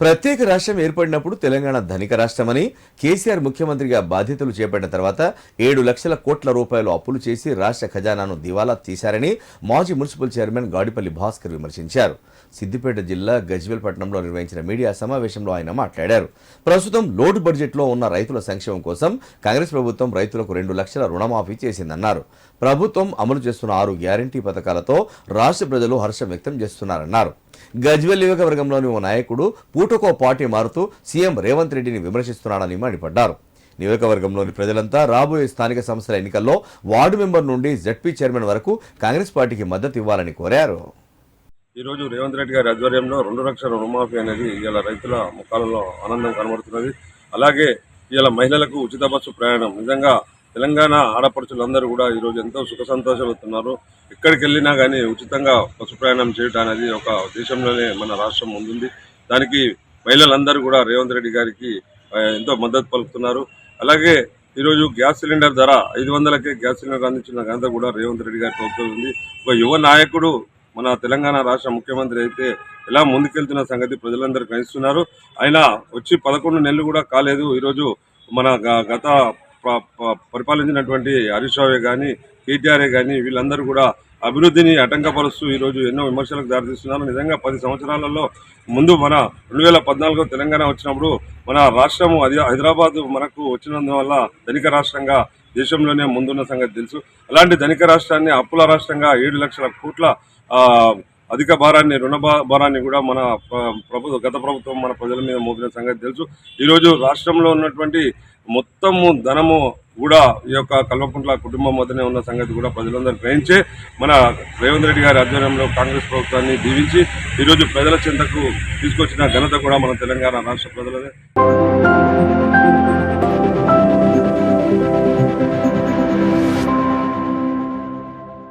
ప్రత్యేక రాష్ట్రం ఏర్పడినప్పుడు తెలంగాణ ధనిక రాష్ట్రమని కేసీఆర్ ముఖ్యమంత్రిగా బాధ్యతలు చేపట్టిన తర్వాత ఏడు లక్షల కోట్ల రూపాయలు అప్పులు చేసి రాష్ట్ర ఖజానాను దివాలా తీశారని మాజీ మున్సిపల్ చైర్మన్ గాడిపల్లి భాస్కర్ విమర్శించారు. సిద్దిపేట జిల్లా గజ్వేల్ పట్టణంలో నిర్వహించిన మీడియా సమావేశంలో ఆయన మాట్లాడారు. ప్రస్తుతం లోటు బడ్జెట్లో ఉన్న రైతుల సంక్షేమం కోసం కాంగ్రెస్ ప్రభుత్వం రైతులకు రెండు లక్షల రుణమాఫీ చేసిందన్నారు. ప్రభుత్వం అమలు చేస్తున్న ఆరు గ్యారంటీ పథకాలతో రాష్ట్ర ప్రజలు హర్షం వ్యక్తం చేస్తున్నారన్నారు. గజ్వెల్ నియోజకవర్గంలోని ఓ నాయకుడు పూటకో పార్టీ మారుతూ సీఎం రేవంత్ రెడ్డిని విమర్శిస్తున్నాడని మండిపడ్డారు. నియోజకవర్గంలోని ప్రజలంతా రాబోయే స్థానిక సంస్థల ఎన్నికల్లో వార్డు మెంబర్ నుండి జడ్పీ చైర్మన్ వరకు కాంగ్రెస్ పార్టీకి మద్దతు ఇవ్వాలని కోరారు. ఈరోజు రేవంత్ రెడ్డి గారి ఆధ్వర్యంలో రెండు లక్షల రుణమాఫీ అనేది ఇవాళ రైతుల ముఖాలలో ఆనందం కనబడుతున్నది. అలాగే ఇవాళ మహిళలకు ఉచిత బస్సు ప్రయాణం. నిజంగా తెలంగాణ ఆడపడుచులందరూ కూడా ఈరోజు ఎంతో సుఖ సంతోషాలుతున్నారు ఎక్కడికి వెళ్ళినా కానీ ఉచితంగా బస్సు ప్రయాణం చేయడం అనేది ఒక దేశంలోనే మన రాష్ట్రం ముందుంది. దానికి మహిళలందరూ కూడా రేవంత్ రెడ్డి గారికి ఎంతో మద్దతు పలుకుతున్నారు. అలాగే ఈరోజు గ్యాస్ సిలిండర్ ధర ఐదు వందలకే గ్యాస్ సిలిండర్ అందించిన ఘనత కూడా రేవంత్ రెడ్డి గారి ప్రభుత్వం ఉంది. ఒక యువ నాయకుడు మన తెలంగాణ రాష్ట్ర ముఖ్యమంత్రి అయితే ఎలా ముందుకెళ్తున్న సంగతి ప్రజలందరూ గ్రహిస్తున్నారు. ఆయన వచ్చి పదకొండు నెలలు కూడా కాలేదు. ఈరోజు మన గత పరిపాలించినటువంటి హరీష్ రావే కానీ కేటీఆర్ఏ కానీ వీళ్ళందరూ కూడా అభివృద్ధిని అటంకపరుస్తూ ఈరోజు ఎన్నో విమర్శలకు దారితీస్తున్నారు. నిజంగా పది సంవత్సరాలలో ముందు మన రెండు వేల పద్నాలుగులో తెలంగాణ వచ్చినప్పుడు మన రాష్ట్రము అది హైదరాబాద్ మనకు వచ్చినందువల్ల ధనిక రాష్ట్రంగా దేశంలోనే ముందున్న సంగతి తెలుసు. అలాంటి ధనిక రాష్ట్రాన్ని అప్పుల రాష్ట్రంగా ఏడు లక్షల కోట్ల అధిక భారాన్ని రుణ భా- భారాన్ని కూడా మన ప్రభుత్వ గత ప్రభుత్వం మన ప్రజల మీద మోపిన సంగతి తెలుసు. ఈరోజు రాష్ట్రంలో ఉన్నటువంటి మొత్తము ధనము కూడా ఈ యొక్క కల్వకుంట్ల కుటుంబం వద్దనే ఉన్న సంగతి కూడా ప్రజలందరూ గ్రహించే మన రేవంత్ రెడ్డి గారి ఆధ్వర్యంలో కాంగ్రెస్ ప్రభుత్వాన్ని దీవించి ఈరోజు ప్రజల చింతకు తీసుకొచ్చిన ఘనత కూడా మన తెలంగాణ రాష్ట్ర ప్రజలదే.